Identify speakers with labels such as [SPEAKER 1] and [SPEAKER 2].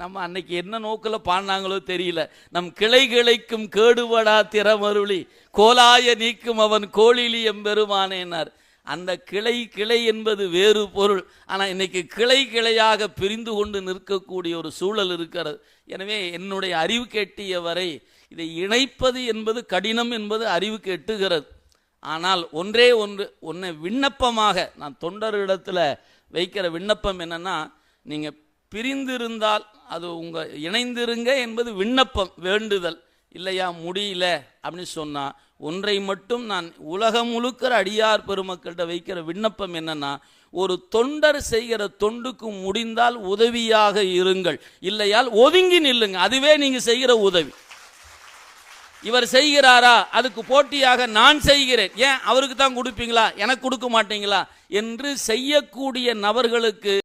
[SPEAKER 1] நம்ம அன்னைக்கு என்ன நோக்கில் பாடினாங்களோ தெரியல. நம் கிளை கிளைக்கும் கேடுபடா திறமருளி கோலாய நீக்கும் அவன் கோழிலி எம்பெருமானேனார் அந்த கிளை கிளை என்பது வேறு பொருள். ஆனால் இன்னைக்கு கிளை கிளையாக பிரிந்து கொண்டு நிற்கக்கூடிய ஒரு சூழல் இருக்கிறது. எனவே என்னுடைய அறிவு கேட்டிய வரை இதை இணைப்பது என்பது கடினம் என்பது அறிவுக்கு எட்டுகிறது ஆனால் ஒன்றே ஒன்று ஒன்றை விண்ணப்பமாக நான் தொண்டரிடத்தில் வைக்கிற விண்ணப்பம் என்னன்னா நீங்கள் பிரிந்திருந்தால் அது உங்கள் இணைந்திருங்க என்பது விண்ணப்பம் வேண்டுதல். இல்லையா முடியல அப்படின்னு சொன்னால் ஒன்றை மட்டும் நான் உலகம் முழுக்கிற அடியார் பெருமக்கள்கிட்ட வைக்கிற விண்ணப்பம் என்னன்னா ஒரு தொண்டர் செய்கிற தொண்டுக்கு முடிந்தால் உதவியாக இருங்கள். இல்லையால் ஒதுங்கி நில்லுங்க. அதுவே நீங்கள் செய்கிற உதவி. இவர் செய்கிறாரா? அதுக்கு போட்டியாக நான் செய்கிறேன். ஏன்? அவருக்கு தான் கொடுப்பீங்களா? எனக்கு கொடுக்க மாட்டீங்களா? என்று செய்யக்கூடிய நபர்களுக்கு